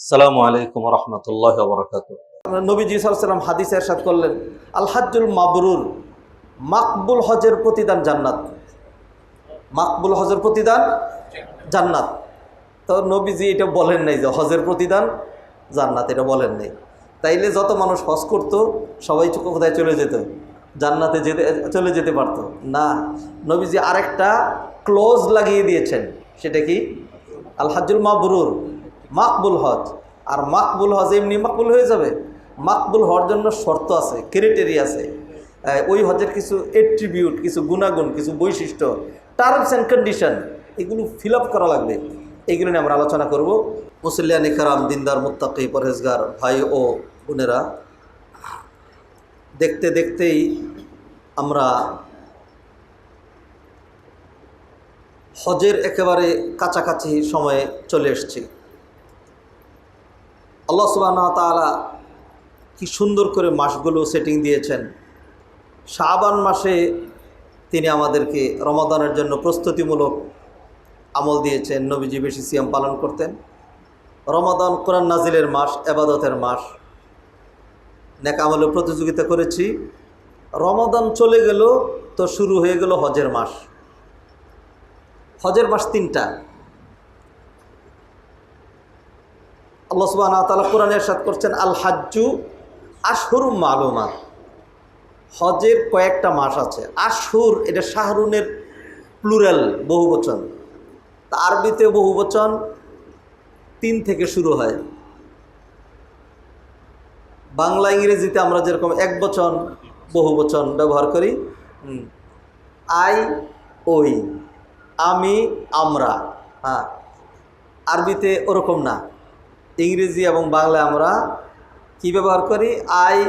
আসসালামু আলাইকুম রহমতুল্লাহ বরকাত নবীজি সাল্লাম হাদিস এরশাদ করলেন আল হাজ্জুল মাবরুর মাকবুল হজের প্রতিদান জান্নাত। মাকবুল হজের প্রতিদান জান্নাত। তো নবীজি এটা বলেন নাই যে হজের প্রতিদান জান্নাত, এটা বলেন নাই। তাইলে যত মানুষ হজ করতো, সবাই চোখ কোথায় চলে যেত? জান্নাতে যেতে, চলে যেতে পারতো। না, নবীজি আরেকটা ক্লোজ লাগিয়ে দিয়েছেন, সেটা কি? আল হাজ্জুল মাবরুর মাকবুল হজ। আর মাকবুল হজ এমনি মাকবুল হয়ে যাবে? মাকবুল হওয়ার জন্য শর্ত আছে ক্রিটেরিয়া আছে। ওই হজের কিছু এট্রিবিউট কিছু গুণাগুণ, কিছু বৈশিষ্ট্য টার্মস অ্যান্ড কন্ডিশন এগুলো ফিল করা লাগবে। এইগুলো নিয়ে আমরা আলোচনা করব। মুসলিয়া নিখারাম দিনদার, মুত্তাকি, পরহেজগার, ভাই ও বোনেরা, দেখতে দেখতেই আমরা হজের একেবারে কাছাকাছি সময়ে চলে এসেছি। আল্লাহ সুবাহ তালা কি সুন্দর করে মাসগুলো সেটিং দিয়েছেন। শাবান মাসে তিনি আমাদেরকে রমাদানের জন্য প্রস্তুতিমূলক আমল দিয়েছেন। নবীজি বেশি সিয়াম পালন করতেন। রমাদান কোরআন নাজিলের মাস, এবাদতের মাস। নেক আমলে প্রতিযোগিতা করেছি। রমাদান চলে গেল তো শুরু হয়ে গেল হজের মাস। হজের মাস তিনটা। আল্লাহ সুবাহ তালা কোরআন এরশাদ করছেন, আল হাজ্জু আশহুর মালুমাত। হজের কয়েকটা মাস আছে। আশহুর, এটা শাহরুনের প্লুরাল বহুবচন। তা আরবিতে বহুবচন, তিন থেকে শুরু হয়। বাংলা, ইংরেজিতে আমরা যেরকম এক বচন, বহুবচন ব্যবহার করি। আই, ওই, আমি, আমরা। হ্যাঁ। আরবিতে ওরকম না। ইংরেজি এবং বাংলা আমরা কি ব্যবহার করি? আই,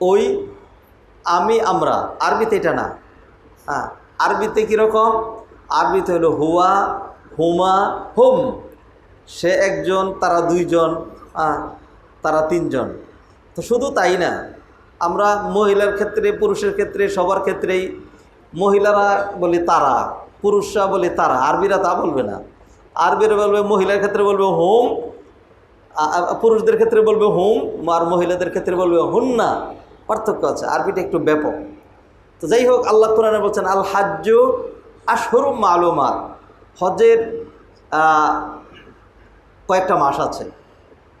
ওই, আমি, আমরা। আরবিতে এটা না। হ্যাঁ আরবিতে কীরকম আরবিতে হলো হুয়া, হুমা, হুম। সে একজন, তারা দুইজন হ্যাঁ তারা তিনজন। তো শুধু তাই না, আমরা মহিলার ক্ষেত্রে, পুরুষের ক্ষেত্রে, সবার ক্ষেত্রেই মহিলারা বলি তারা, পুরুষরা বলি তারা, আরবিরা তা বলবে না। আরবিরা বলবে, মহিলার ক্ষেত্রে বলবে হোম পুরুষদের ক্ষেত্রে বলবে হুম, আর মহিলাদের ক্ষেত্রে বলবে হুন্না, পার্থক্য আছে। আরবিটা একটু ব্যাপক। তো যাই হোক, আল্লাহ কোরআনে বলছেন, আল হাজ্য আশহরুম মালুমাত। হজের কয়েকটা মাস আছে।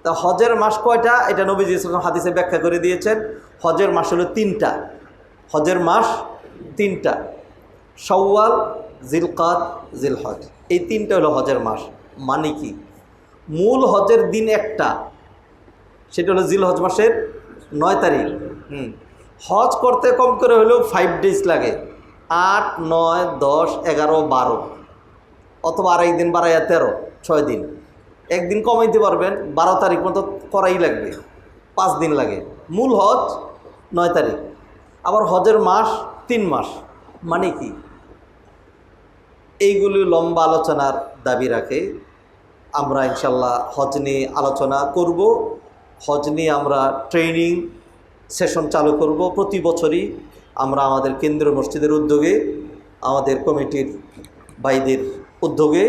তা হজের মাস কয়টা? এটা নবীজি ইসলাম হাদিসে ব্যাখ্যা করে দিয়েছেন। হজের মাস হলো তিনটা। হজের মাস তিনটা। সওয়াল জিলকাদ জিলহজ। এই তিনটা হলো হজের মাস। মানে কি? মূল হজের দিন একটা। সেটা হলো জিল হজ মাসের নয় তারিখ। হুম। হজ করতে কম করে হলেও ফাইভ ডেজ লাগে। আট, নয়, দশ, এগারো, বারো। অথবা আড়াই দিন বাড়াইয়া তেরো, ছয় দিন। একদিন কমাইতে পারবেন, বারো তারিখ মতো করাই লাগবে। পাঁচ দিন লাগে। মূল হজ নয় তারিখ। আবার হজের মাস তিন মাস। মানে কি? এইগুলি লম্বা আলোচনার দাবি রাখে। আমরা ইনশাল্লাহ হজ নিয়ে আলোচনা করব। হজ নিয়ে আমরা ট্রেনিং সেশন চালু করব প্রতি বছরই। আমরা আমাদের কেন্দ্রীয় মসজিদের উদ্যোগে, আমাদের কমিটির ভাইদের উদ্যোগে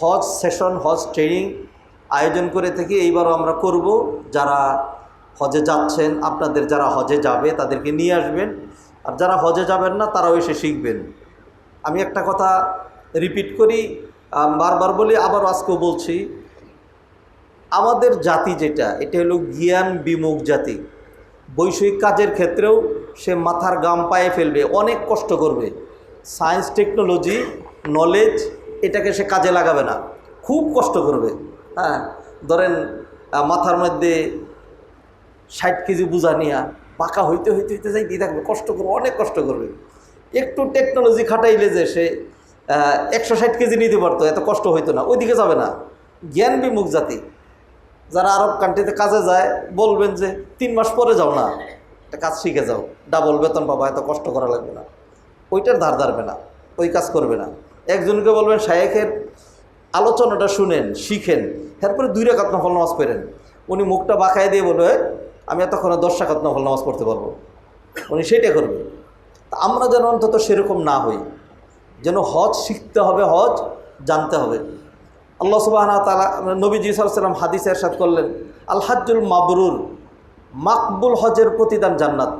হজ সেশন, হজ ট্রেনিং আয়োজন করে থেকে। এইবারও আমরা করব। যারা হজে যাচ্ছেন, আপনাদের যারা হজে যাবে, তাদেরকে নিয়ে আসবেন। আর যারা হজে যাবেন না, তারাও এসে শিখবেন। আমি একটা কথা রিপিট করি বারবার বলি, আবার আজকেও বলছি, আমাদের জাতি যেটা, এটা হলো জ্ঞান বিমুখ জাতি। বৈষয়িক কাজের ক্ষেত্রেও সে মাথার গাম পায়ে ফেলবে, অনেক কষ্ট করবে। সায়েন্স, টেকনোলজি, নলেজ, এটাকে সে কাজে লাগাবে না, খুব কষ্ট করবে। হ্যাঁ ধরেন মাথার মধ্যে ষাট কেজি বোঝা নিয়া পাকা হইতে হইতে হইতে যাইতেই থাকবে, কষ্ট করবে, অনেক কষ্ট করবে। একটু টেকনোলজি খাটাইলে যে সে একশো ষাট কেজি নিতে পারতো, এত কষ্ট হইতো না। ওইদিকে যাবে না। জ্ঞান বিমুখ জাতি। যারা আরব কান্ট্রিতে কাজে যায়, বলবেন যে তিন মাস পরে যাও না। একটা কাজ শিখে যাও। ডাবল বেতন পাবা, এত কষ্ট করা লাগবে না। ওইটার ধার ধারবে না। ওই কাজ করবে না। একজনকে বলবেন, শায়েখের আলোচনাটা শুনেন, শিখেন। তারপরে দুই রেখাত নফল নামাজ পড়েন। উনি মুখটা বাঁকায় দিয়ে বলবে আমি এতক্ষণে দশ টাকাত নফল নামাজ পড়তে পারব। উনি সেটা করবে। আমরা যেন অন্তত সেরকম না হই। যেন হজ শিখতে হবে, হজ জানতে হবে। আল্লাহ সুবাহ তালা নবীজি সাল্লাম হাদিস এরশাদ করলেন আল হাজ্জুল মাবরুর, মাকবুল হজের প্রতিদান জান্নাত।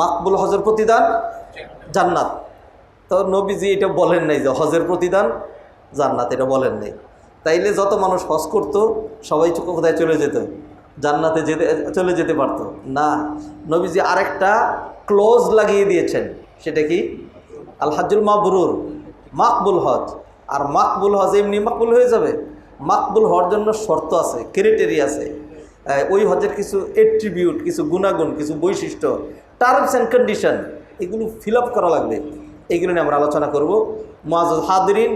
মাকবুল হজের প্রতিদান জান্নাত। তো নবীজি এটা বলেন নাই যে হজের প্রতিদান জান্নাত, এটা বলেন নাই। তাইলে যত মানুষ হজ করতো, সবাই চোখ কোথায় চলে যেত? জান্নাতে যেতে, চলে যেতে পারতো। না, নবীজি আরেকটা ক্লোজ লাগিয়ে দিয়েছেন, সেটা কি? আল হাজুল মাবরুর, মাকবুল হজ। আর মাকবুল হজ এমনি মাকবুল হয়ে যাবে? মাকবুল হওয়ার জন্য শর্ত আছে ক্রিটেরিয়া আছে। ওই হজের কিছু এট্রিবিউট কিছু গুণাগুণ, কিছু বৈশিষ্ট্য টার্মস অ্যান্ড কন্ডিশন এগুলো ফিল করা লাগবে। এগুলো নিয়ে আমরা আলোচনা করব। মাজ হাদরিন,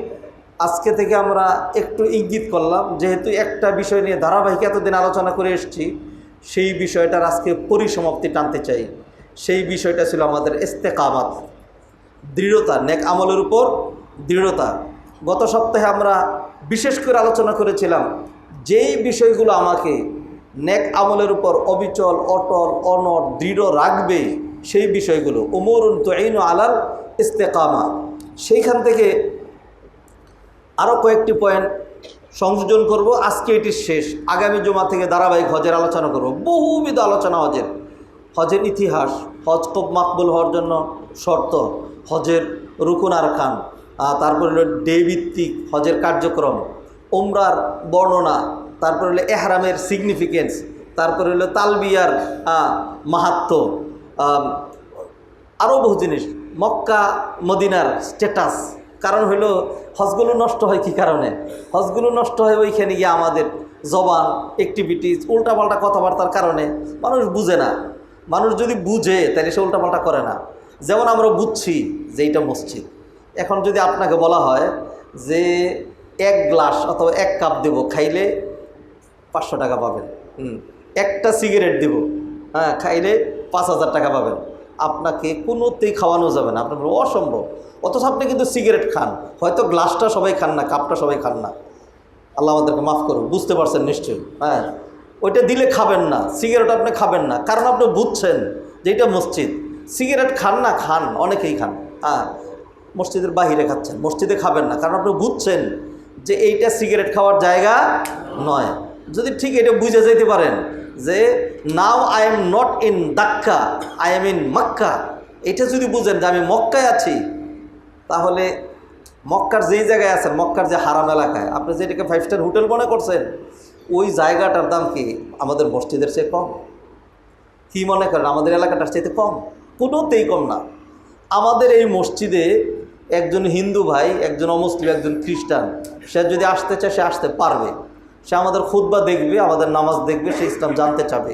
আজকে থেকে আমরা একটু ইঙ্গিত করলাম, যেহেতু একটা বিষয় নিয়ে ধারাবাহিক এতদিন আলোচনা করে এসেছি, সেই বিষয়টার আজকে পরিসমাপ্তি টানতে চাই। সেই বিষয়টা ছিল আমাদের ইস্তেকামাত। দৃঢ়তা, নেক আমলের উপর দৃঢ়তা। গত সপ্তাহে আমরা বিশেষ করে আলোচনা করেছিলাম যেই বিষয়গুলো আমাকে নেক আমলের উপর অবিচল, অটল, অনট, দৃঢ় রাখবে সেই বিষয়গুলো, উমরুন তোইন আলাল ইস্তেকামা। সেইখান থেকে আরও কয়েকটি পয়েন্ট সংযোজন করব। আজকে এটি শেষ। আগামী জমা থেকে ধারাবাহিক হজের আলোচনা করব। বহুবিধ আলোচনা হজের। হজের ইতিহাস, হজ কব মাকবুল হওয়ার জন্য শর্ত। হজের রুকুন আর খান। তারপরে হলো ডে ভিত্তিক হজের কার্যক্রম ওমরার বর্ণনা, তারপরে হলো এহরামের সিগনিফিকেন্স তারপরে হলো তালবিয়ার মাহাত্ম। আরও বহু জিনিস। মক্কা, মদিনার স্ট্যাটাস কারণ হলো হজগুলো নষ্ট হয় কি কারণে? হজগুলো নষ্ট হয় ওইখানে গিয়ে আমাদের জবান অ্যাক্টিভিটিস উল্টাপাল্টা কথাবার্তার কারণে মানুষ বুঝে না। মানুষ যদি বুঝে, তাহলে সে উল্টাপাল্টা করে না। যেমন আমরা বুঝছি যে এইটা মসজিদ। এখন যদি আপনাকে বলা হয় যে এক গ্লাস অথবা এক কাপ দেব, খাইলে পাঁচশো টাকা পাবেন। একটা সিগারেট দেব হ্যাঁ খাইলে পাঁচ হাজার টাকা পাবেন। আপনাকে কোনোতেই খাওয়ানো যাবে না, আপনার অসম্ভব। অথচ আপনি কিন্তু সিগারেট খান। হয়তো গ্লাসটা সবাই খান না, কাপটা সবাই খান না। আল্লাহ আমাদেরকে মাফ করুন বুঝতে পারছেন নিশ্চয়ই হ্যাঁ। ওইটা দিলে খাবেন না, সিগারেট আপনি খাবেন না। কারণ আপনি বুঝছেন যে এটা মসজিদ। সিগারেট খান না, খান, অনেকেই খান। হ্যাঁ মসজিদের বাহিরে খাচ্ছেন, মসজিদে খাবেন না। কারণ আপনি বুঝছেন যে এইটা সিগারেট খাওয়ার জায়গা নয়। যদি ঠিক এটা বুঝে যেতে পারেন যে, now I am not in Dhaka, I am in Mecca. এটা যদি বুঝেন যে আমি মক্কায় আছি, তাহলে মক্কার যেই জায়গায় আছেন, মক্কার যে হারাম এলাকায়, আপনি যেটাকে ফাইভ স্টার হোটেল মনে করছেন, ওই জায়গাটার দাম কি আমাদের মসজিদের চেয়ে কম? কী মনে করেন? আমাদের এলাকাটার চাইতে কম? কোনোতেই কম না। আমাদের এই মসজিদে একজন হিন্দু ভাই, একজন অমুসলিম, একজন খ্রিস্টান, সে যদি আসতে চায়, সে আসতে পারবে। সে আমাদের খুদ্া দেখবে, আমাদের নামাজ দেখবে, সে ইসলাম জানতে চাবে।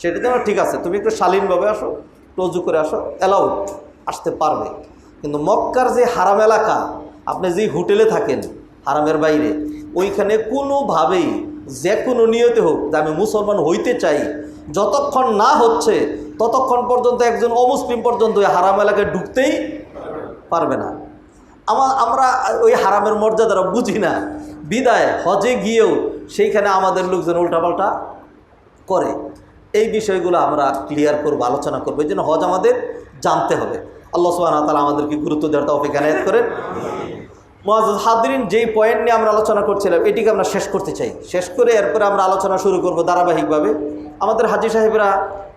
সেটাতে আমার ঠিক আছে, তুমি একটু শালীনভাবে আসো টজু করে আসো অ্যালাউড আসতে পারবে। কিন্তু মক্কার যে হারাম এলাকা, আপনি যেই হোটেলে থাকেন, হারামের বাইরে, ওইখানে কোনোভাবেই যে কোনো নিয়তে হোক যে আমি মুসলমান হইতে চাই, যতক্ষণ না হচ্ছে ততক্ষণ পর্যন্ত একজন অমুসলিম পর্যন্ত ওই হারাম এলাকায় ঢুকতেই পারবে না। আমা আমরা ওই হারামের মর্যাদারা বুঝি না। বিদায়, হজে গিয়েও সেইখানে আমাদের লোকজন উল্টাপাল্টা করে। এই বিষয়গুলো আমরা ক্লিয়ার করব, আলোচনা করব। এই জন্য হজ আমাদের জানতে হবে। আল্লাহ সুবাহ তালা আমাদেরকে গুরুত্ব দেওয়ার তফিক এনায়ত করেন। মোয়াজ হাদরিন যেই পয়েন্ট নিয়ে আমরা আলোচনা করছিলাম, এটিকে আমরা শেষ করতে চাই। শেষ করে এরপরে আমরা আলোচনা শুরু করব ধারাবাহিকভাবে। আমাদের হাজি সাহেবরা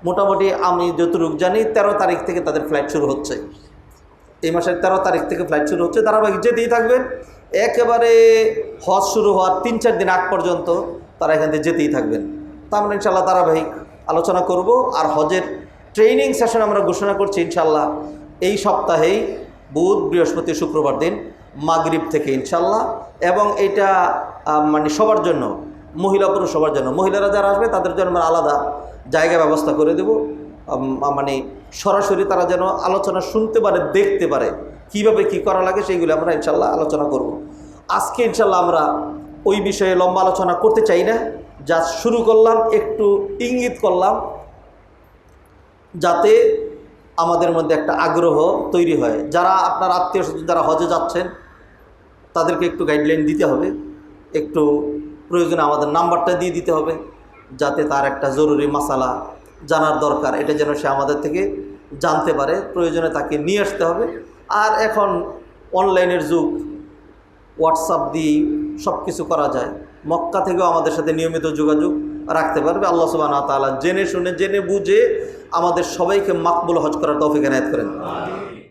মোটামুটি আমি যতটুকু জানি, তেরো তারিখ থেকে তাদের ফ্লাইট শুরু হচ্ছে। এই মাসের তেরো তারিখ থেকে ফ্লাইট শুরু হচ্ছে। ধারাবাহিক যেতেই থাকবেন, একেবারে হজ শুরু হওয়ার তিন চার দিন আগ পর্যন্ত তারা এখান থেকে যেতেই থাকবেন। তা আমরা ইনশাল্লাহ ধারাবাহিক আলোচনা করব আর হজের ট্রেনিং সেশন আমরা ঘোষণা করছি ইনশাল্লাহ এই সপ্তাহেই বুধ, বৃহস্পতি, শুক্রবার দিন মাগরিব থেকে ইনশাল্লাহ এবং এটা মানে সবার জন্য, মহিলা পুরুষ সবার জন্য। মহিলারা যারা আসবে, তাদের জন্য আমরা আলাদা জায়গা ব্যবস্থা করে দেব। মানে সরাসরি তারা যেন আলোচনা শুনতে পারে, দেখতে পারে, কীভাবে কি করা লাগে, সেইগুলো আমরা ইনশাল্লাহ আলোচনা করব। আজকে ইনশাল্লাহ আমরা ওই বিষয়ে লম্বা আলোচনা করতে চাই না। যা শুরু করলাম, একটু ইঙ্গিত করলাম, যাতে আমাদের মধ্যে একটা আগ্রহ তৈরি হয়। যারা আপনার আত্মীয় স্বজন যারা হজে যাচ্ছেন, তাদেরকে একটু গাইডলাইন দিতে হবে। একটু প্রয়োজনে আমাদের নাম্বারটা দিয়ে দিতে হবে, যাতে তার একটা জরুরি মশালা জানার দরকার। এটা যেন সে আমাদের থেকে জানতে পারে, প্রয়োজনে তাকে নিয়ে আসতে হবে। আর এখন অনলাইনের যুগ হোয়াটসঅ্যাপ দিয়ে সব কিছু করা যায়। মক্কা থেকেও আমাদের সাথে নিয়মিত যোগাযোগ। রাখতে পারবে। আল্লাহ সুবাহ তাআলা জেনে শুনে, জেনে বুঝে আমাদের সবাইকে মাকবুল হজ করার তৌফিক এনায়ত করেন।